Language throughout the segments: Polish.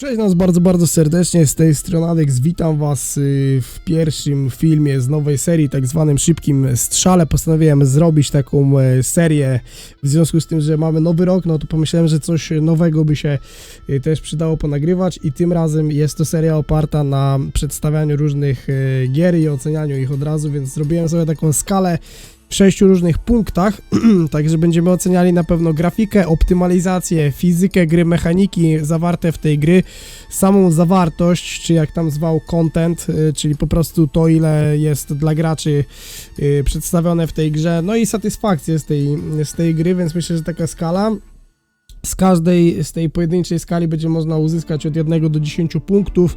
Cześć nas bardzo, bardzo serdecznie, z tej strony Alex, witam was y, w pierwszym filmie z nowej serii, tak zwanym szybkim strzale. Postanowiłem zrobić taką e, serię w związku z tym, że mamy nowy rok, no to pomyślałem, że coś nowego by się y, też przydało ponagrywać i tym razem jest to seria oparta na przedstawianiu różnych e, gier i ocenianiu ich od razu, więc zrobiłem sobie taką skalę w sześciu różnych punktach, także będziemy oceniali na pewno grafikę, optymalizację, fizykę gry, mechaniki zawarte w tej gry, samą zawartość, czy jak tam zwał content, y, czyli po prostu to ile jest dla graczy y, przedstawione w tej grze, no i satysfakcję z tej, z tej gry, więc myślę, że taka skala. Z każdej z tej pojedynczej skali będzie można uzyskać od 1 do 10 punktów,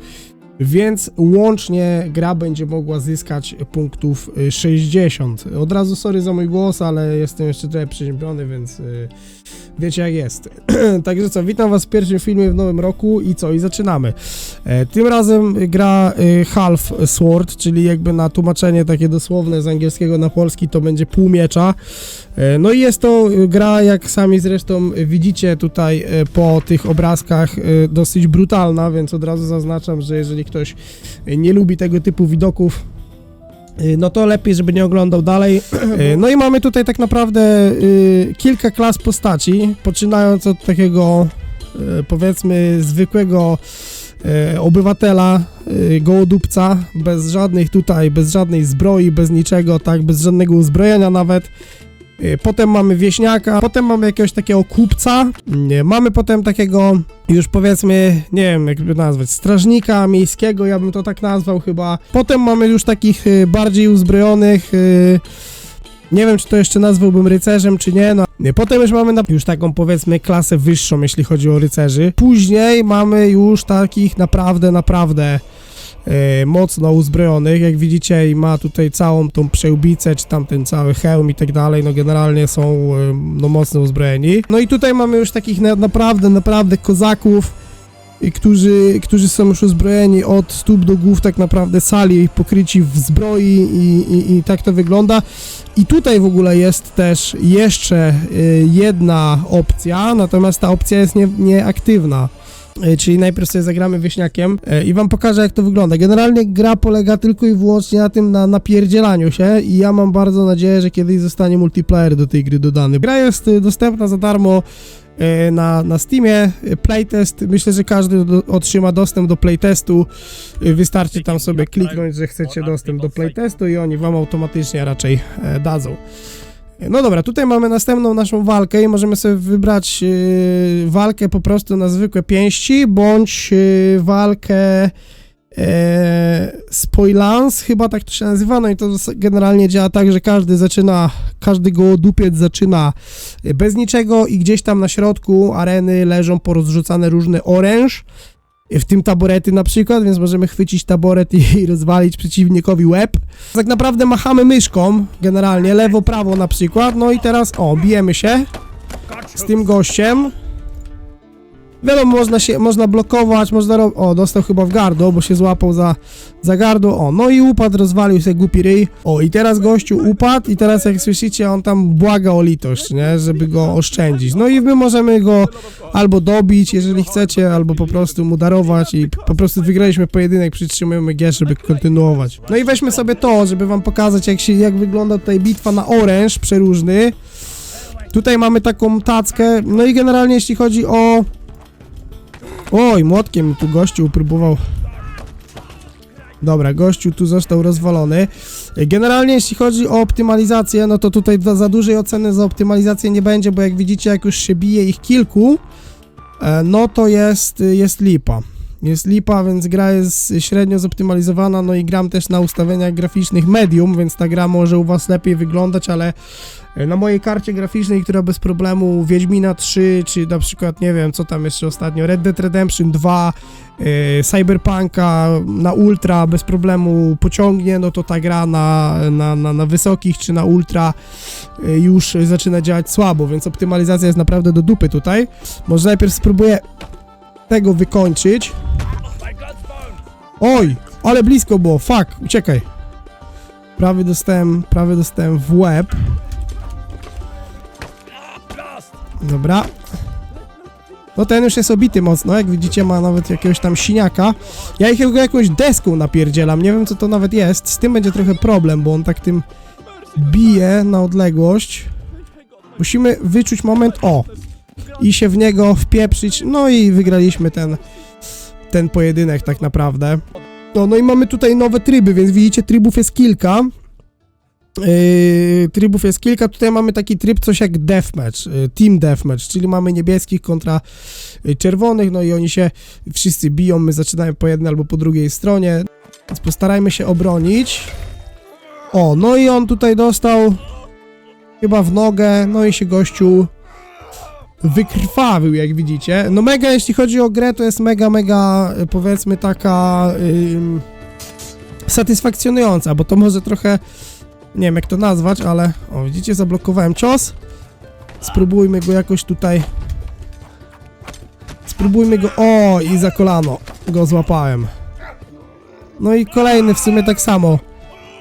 więc łącznie gra będzie mogła zyskać punktów y, 60. Od razu sorry za mój głos, ale jestem jeszcze trochę przeziębiony, więc y, wiecie jak jest. Także co, witam was w pierwszym filmie w nowym roku i co, i zaczynamy. E, tym razem gra y, Half Sword, czyli jakby na tłumaczenie takie dosłowne z angielskiego na polski to będzie pół miecza. E, No i jest to y, gra, jak sami zresztą widzicie tutaj e, po tych obrazkach, dosyć brutalna, więc od razu zaznaczam, że jeżeli ktoś e, nie lubi tego typu widoków, e, no to lepiej, żeby nie oglądał dalej. E, No i mamy tutaj tak naprawdę kilka klas postaci, poczynając od takiego powiedzmy zwykłego obywatela, gołodupca, bez żadnych tutaj, bez żadnej zbroi, bez niczego, tak, bez żadnego uzbrojenia nawet. E, Potem mamy wieśniaka, potem mamy jakiegoś takiego kupca, nie, mamy potem takiego już powiedzmy, nie wiem jakby nazwać, strażnika miejskiego, ja bym to tak nazwał chyba. Potem mamy już takich e, bardziej uzbrojonych, nie wiem czy to jeszcze nazwałbym rycerzem czy nie, no. Potem już mamy już taką powiedzmy klasę wyższą, jeśli chodzi o rycerzy. Później mamy już takich naprawdę, naprawdę mocno uzbrojonych. Jak widzicie, i ma tutaj całą tą przełbicę, czy tam ten cały hełm i tak dalej. No generalnie są e, no mocno uzbrojeni. No i tutaj mamy już takich na, naprawdę, naprawdę kozaków. Którzy, którzy są już uzbrojeni od stóp do głów, tak naprawdę sali pokryci w zbroi, i, i, i tak to wygląda. I tutaj w ogóle jest też jeszcze y, jedna opcja, natomiast ta opcja jest nie- nieaktywna. Y, Czyli najpierw sobie zagramy wieśniakiem y, i wam pokażę jak to wygląda. Generalnie gra polega tylko i wyłącznie na tym, na napierdzielaniu się i ja mam bardzo nadzieję, że kiedyś zostanie multiplayer do tej gry dodany. Gra jest y, dostępna za darmo na, na Steamie, playtest, myślę, że każdy do, otrzyma dostęp do playtestu, wystarczy tam sobie kliknąć, że chcecie dostęp do playtestu i oni wam automatycznie raczej e, dadzą. No dobra, tutaj mamy następną naszą walkę i możemy sobie wybrać yy, walkę po prostu na zwykłe pięści, bądź yy, walkę e, spoilance, chyba tak to się nazywa, no i to generalnie działa tak, że każdy zaczyna, każdy gołodupiec zaczyna e, bez niczego i gdzieś tam na środku areny leżą porozrzucane różne oręż, w tym taborety na przykład, więc możemy chwycić taboret i, rozwalić przeciwnikowi łeb. Tak naprawdę machamy myszką, generalnie, lewo, prawo na przykład, no i teraz, o, bijemy się z tym gościem. Wiadomo, można się, można blokować, można O, dostał chyba w gardło, bo się złapał za, za gardło. O, no i upadł, rozwalił sobie głupi ryj. O, i teraz gościu upadł i teraz jak słyszycie, on tam błaga o litość, nie? Żeby go oszczędzić. No i my możemy go albo dobić, jeżeli chcecie, albo po prostu mu darować i po prostu wygraliśmy pojedynek, przytrzymujemy G, żeby kontynuować. No i weźmy sobie to, żeby wam pokazać, jak się, jak wygląda tutaj bitwa na oręż przeróżny. Tutaj mamy taką tackę, no i generalnie jeśli chodzi o Oj, młotkiem tu gościu próbował. Dobra, gościu tu został rozwalony. Generalnie jeśli chodzi o optymalizację, no to tutaj za, dużej oceny za optymalizację nie będzie, bo jak widzicie, jak już się bije ich kilku, e, no to jest, jest lipa. Jest lipa, więc gra jest średnio zoptymalizowana, no i gram też na ustawieniach graficznych medium, więc ta gra może u was lepiej wyglądać, ale e, na mojej karcie graficznej, która bez problemu Wiedźmina 3, czy na przykład, nie wiem, co tam jeszcze ostatnio, Red Dead Redemption 2, e, Cyberpunka na ultra bez problemu pociągnie, no to ta gra na, na, na, na wysokich czy na ultra e, już zaczyna działać słabo, więc optymalizacja jest naprawdę do dupy tutaj. Może najpierw spróbuję tego wykończyć. Oj, ale blisko było, fuck, uciekaj. Prawie dostałem, prawie dostałem w łeb. Dobra. No ten już jest obity mocno, jak widzicie ma nawet jakiegoś tam siniaka. Ja ich go jakąś deską napierdzielam, nie wiem co to nawet jest. Z tym będzie trochę problem, bo on tak tym bije na odległość. Musimy wyczuć moment, o! I się w niego wpieprzyć, no i wygraliśmy ten, ten pojedynek tak naprawdę. No, no i mamy tutaj nowe tryby, więc widzicie, trybów jest kilka. Yy, trybów jest kilka. Tutaj mamy taki tryb, coś jak deathmatch, yy, team deathmatch, czyli mamy niebieskich kontra yy, czerwonych, no i oni się wszyscy biją, my zaczynamy po jednej albo po drugiej stronie, więc postarajmy się obronić. O, no i on tutaj dostał chyba w nogę, no i się gościu wykrwawił, jak widzicie. No mega, jeśli chodzi o grę, to jest mega, mega, y, powiedzmy taka ym, satysfakcjonująca, bo to może trochę, nie wiem jak to nazwać, ale o, widzicie, zablokowałem cios. Spróbujmy go jakoś tutaj, spróbujmy go, o, i za kolano go złapałem. No i kolejny w sumie tak samo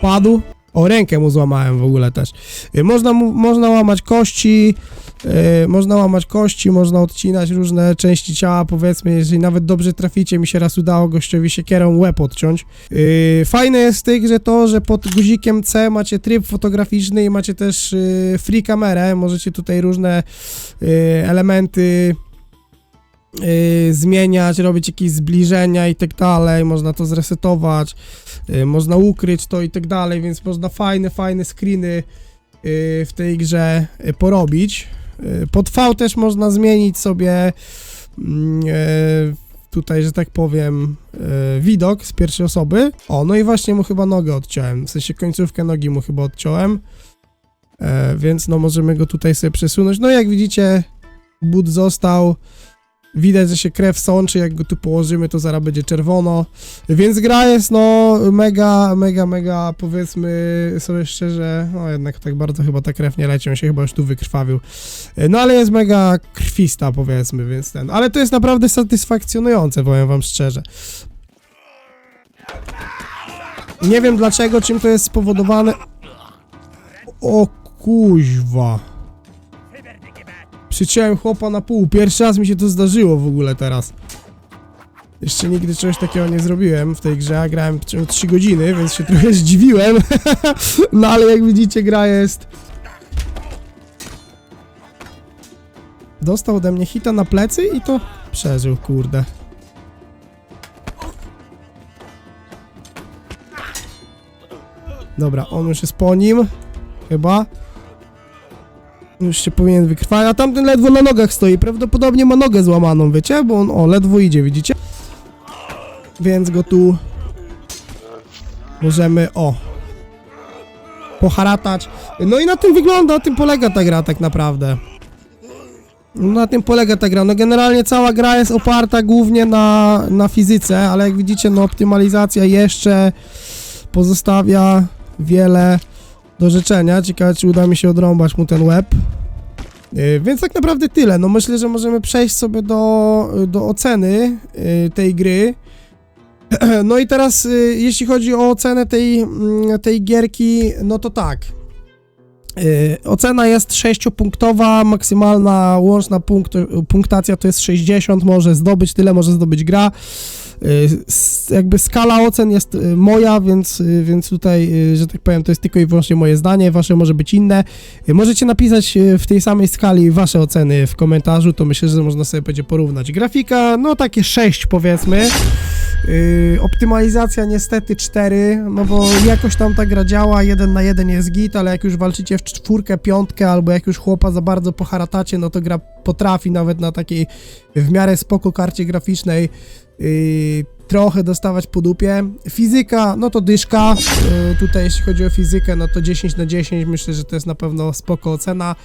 padł. O, rękę mu złamałem w ogóle też. Y, Można, mu, można łamać kości, Yy, można łamać kości, można odcinać różne części ciała, powiedzmy, jeżeli nawet dobrze traficie, mi się raz udało gościowi siekierą łeb odciąć. Yy, fajne jest w tej grze to, że pod guzikiem C macie tryb fotograficzny i macie też yy, free kamerę, możecie tutaj różne yy, elementy yy, zmieniać, robić jakieś zbliżenia i tak dalej, można to zresetować, yy, można ukryć to i tak dalej, więc można fajne, fajne screeny yy, w tej grze yy, porobić. Yy, Pod V też można zmienić sobie mm, yy, tutaj, że tak powiem, yy, widok z pierwszej osoby. O, no i właśnie mu chyba nogę odciąłem, w sensie końcówkę nogi mu chyba odciąłem, yy, więc no możemy go tutaj sobie przesunąć. No jak widzicie, but został, Widać, że się krew sączy, jak go tu położymy, to zaraz będzie czerwono. Więc gra jest no mega, mega, mega, powiedzmy sobie szczerze, no jednak tak bardzo chyba ta krew nie leci, on się chyba już tu wykrwawił. No ale jest mega krwista, powiedzmy, więc ten. Ale to jest naprawdę satysfakcjonujące, powiem wam szczerze. Nie wiem dlaczego, czym to jest spowodowane. O kuźwa. Przyciąłem chłopa na pół. Pierwszy raz mi się to zdarzyło w ogóle teraz. Jeszcze nigdy czegoś takiego nie zrobiłem w tej grze, a grałem 3 godziny, więc się trochę zdziwiłem. no ale jak widzicie, gra jest... Dostał ode mnie hita na plecy i to przeżył, kurde. Dobra, on już jest po nim. Chyba. Już się powinien wykrwawić, a tamten ledwo na nogach stoi. Prawdopodobnie ma nogę złamaną, wiecie? Bo on, o, ledwo idzie, widzicie? Więc go tu możemy, o, poharatać. No i na tym wygląda, na tym polega ta gra tak naprawdę. No na tym polega ta gra. No generalnie cała gra jest oparta głównie na, na fizyce, ale jak widzicie, no optymalizacja jeszcze pozostawia wiele do życzenia. Ciekawe, czy uda mi się odrąbać mu ten łeb. Yy, więc tak naprawdę tyle. No myślę, że możemy przejść sobie do, do oceny yy, tej gry. No i teraz, yy, jeśli chodzi o ocenę tej, mm, tej gierki, no to tak. Ocena jest 6-punktowa, maksymalna łączna punkt, punktacja to jest 60, może zdobyć tyle, może zdobyć gra. S- jakby skala ocen jest yy, moja, więc, yy, więc tutaj, że tak powiem, to jest tylko i wyłącznie moje zdanie, wasze może być inne. Możecie napisać w tej samej skali wasze oceny w komentarzu, to myślę, że można sobie będzie porównać. Grafika, no takie 6 powiedzmy. Yy, optymalizacja niestety 4, no bo jakoś tam ta gra działa, 1 na 1 jest git, ale jak już walczycie w czwórkę, piątkę, albo jak już chłopa za bardzo poharatacie, no to gra potrafi nawet na takiej w miarę spoko karcie graficznej yy, trochę dostawać po dupie. Fizyka, no to dyszka, yy, tutaj jeśli chodzi o fizykę, no to 10 na 10, myślę, że to jest na pewno spoko ocena.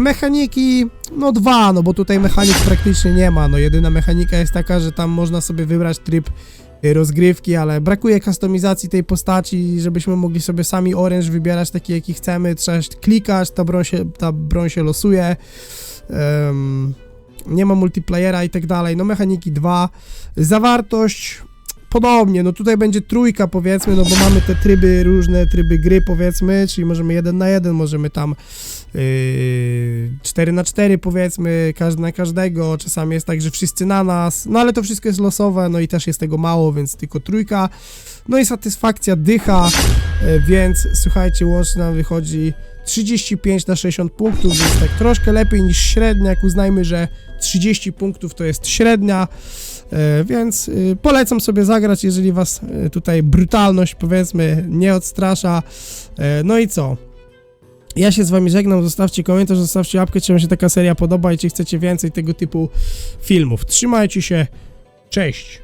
Mechaniki, no dwa, no bo tutaj mechanik praktycznie nie ma, no jedyna mechanika jest taka, że tam można sobie wybrać tryb y, rozgrywki, ale brakuje kustomizacji tej postaci, żebyśmy mogli sobie sami oręż wybierać taki, jaki chcemy, trzeba klikać, ta broń się, ta broń się losuje, Em, nie ma multiplayera i tak dalej, no mechaniki 2, zawartość podobnie, no tutaj będzie trójka powiedzmy, no bo mamy te tryby, różne tryby gry powiedzmy, czyli możemy jeden na jeden, możemy tam yy, 4 na 4 powiedzmy, każdy na każdego, czasami jest tak, że wszyscy na nas, no ale to wszystko jest losowe, no i też jest tego mało, więc tylko trójka, no i satysfakcja dycha, e, więc słuchajcie, łącznie nam wychodzi 35 na 60 punktów, więc tak troszkę lepiej niż średnia, jak uznajmy, że 30 punktów to jest średnia, więc y, polecam sobie zagrać, jeżeli was e, tutaj brutalność powiedzmy nie odstrasza, E, no i co? Ja się z wami żegnam, zostawcie komentarz, zostawcie łapkę, czy wam się taka seria podoba i czy chcecie więcej tego typu filmów. Trzymajcie się, cześć!